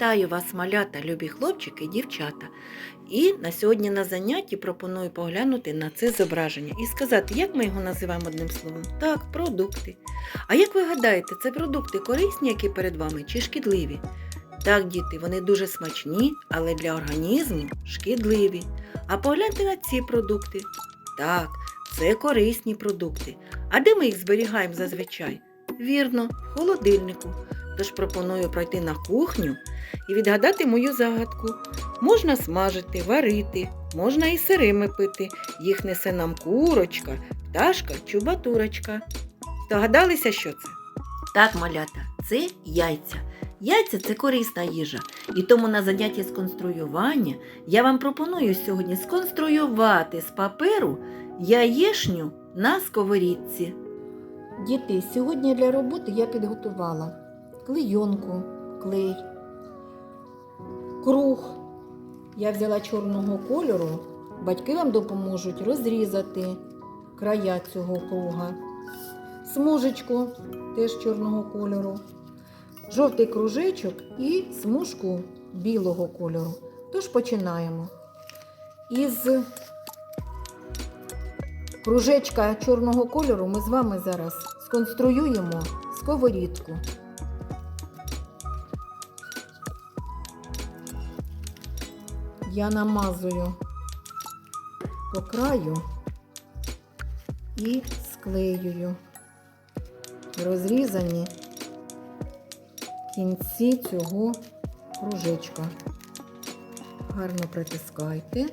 Вітаю вас, малята, любі хлопчики і дівчата. І на сьогодні на занятті пропоную поглянути на це зображення і сказати, як ми його називаємо одним словом. Так, продукти. А як ви гадаєте, це продукти корисні, які перед вами, чи шкідливі? Так, діти, вони дуже смачні, але для організму шкідливі. А погляньте на ці продукти. Так, це корисні продукти. А де ми їх зберігаємо зазвичай? Вірно, в холодильнику. Тож пропоную пройти на кухню і відгадати мою загадку. Можна смажити, варити, можна і сирими пити. Їх несе нам курочка, пташка, чубатурочка. Догадалися, що це? Так, малята, це яйця. Яйця це корисна їжа. І тому на занятті з конструювання я вам пропоную сьогодні сконструювати з паперу яєшню на сковорідці. Діти, сьогодні для роботи я підготувала клейонку, клей, круг. Я взяла чорного кольору. Батьки вам допоможуть розрізати края цього круга. Смужечку теж чорного кольору, жовтий кружечок і смужку білого кольору. Тож починаємо. Із кружечка чорного кольору ми з вами зараз сконструюємо сковорідку. Я намазую по краю і склеюю розрізані кінці цього кружечка. Гарно притискайте.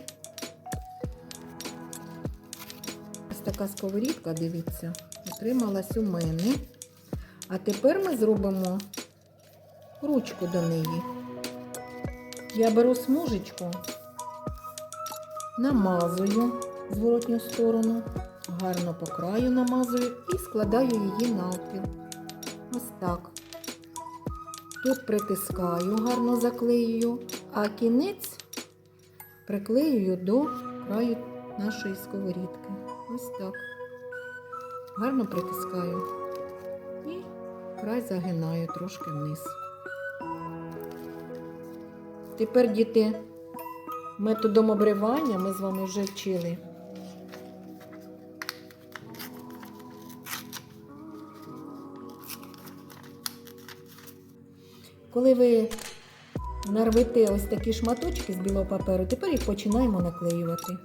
Така сковорідка, дивіться, отрималась у мене. А тепер ми зробимо ручку до неї. Я беру смужечку, намазую зворотню сторону, гарно по краю намазую і складаю її навпіл. Ось так. Тут притискаю, гарно заклеюю, а кінець приклеюю до краю нашої сковорідки. Ось так. Гарно притискаю і край загинаю трошки вниз. Тепер, діти, методом обривання ми з вами вже вчили. Коли ви нарвете ось такі шматочки з білого паперу, тепер їх починаємо наклеювати.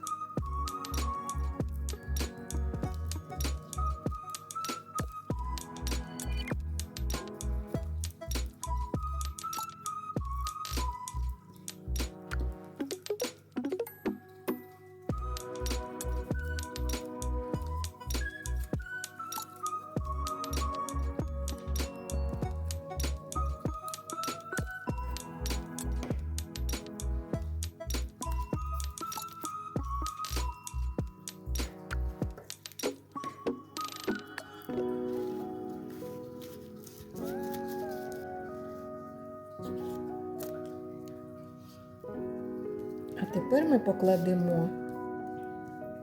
А тепер ми покладемо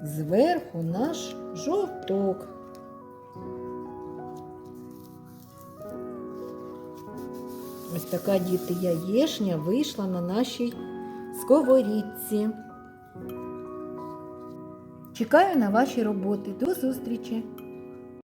зверху наш жовток. Ось така діти яєшня вийшла на нашій сковорідці. Чекаю на ваші роботи. До зустрічі!